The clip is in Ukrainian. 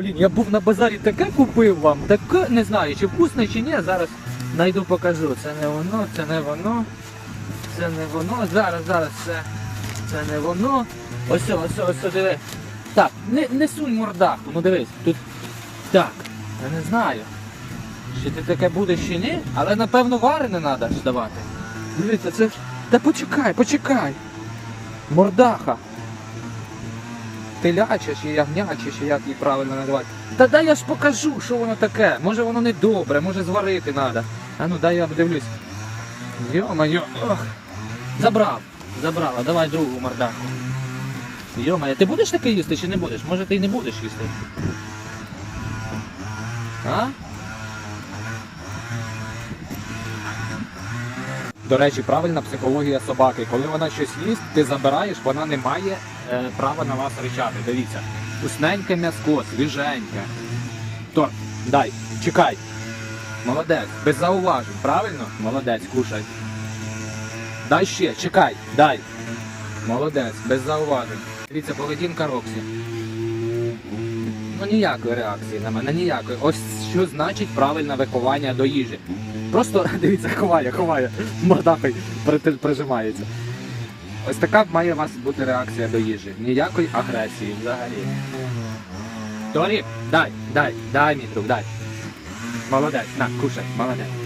Блін, я був на базарі таке купив вам, таке не знаю, чи вкусне, чи ні. Зараз найду покажу. Це не воно, це не воно, це не воно. Зараз, зараз це, це не воно. Ось, ось, ось, диви. Так, не, не сунь мордаху, ну дивись, тут. Так, я не знаю. Чи ти таке будеш чи ні, але напевно варене треба здавати. Дивіться, це. Та почекай, почекай. Мордаха. Теляча чи ягняча, чи як її правильно називати. Та дай я ж покажу, що воно таке. Може воно не добре, може зварити треба. А ну дай я подивлюсь. Йо-моє, ох. Забрав. Забрала, давай другу мордаху. Йо-моє, ти будеш таке їсти чи не будеш? Може ти й не будеш їсти? А? До речі, правильна психологія собаки. Коли вона щось їсть, ти забираєш, вона не має е, права на вас ричати. Дивіться. Вкусненьке м'яско, свіженьке. То, дай, чекай. Молодець, без зауважень, правильно? Молодець, кушай. Дай ще, чекай, дай. Молодець, без зауважень. Дивіться, поведінка Роксі. Ну ніякої реакції на мене, ніякої. Ось що значить правильне виховання до їжі. Просто дивіться, ховає, ховає, мордахой прижимається. Ось така має у вас бути реакція до їжі. Ніякої агресії взагалі. Торі, дай, дай, дай, мій друг, дай. Молодець, на, кушай, молодець.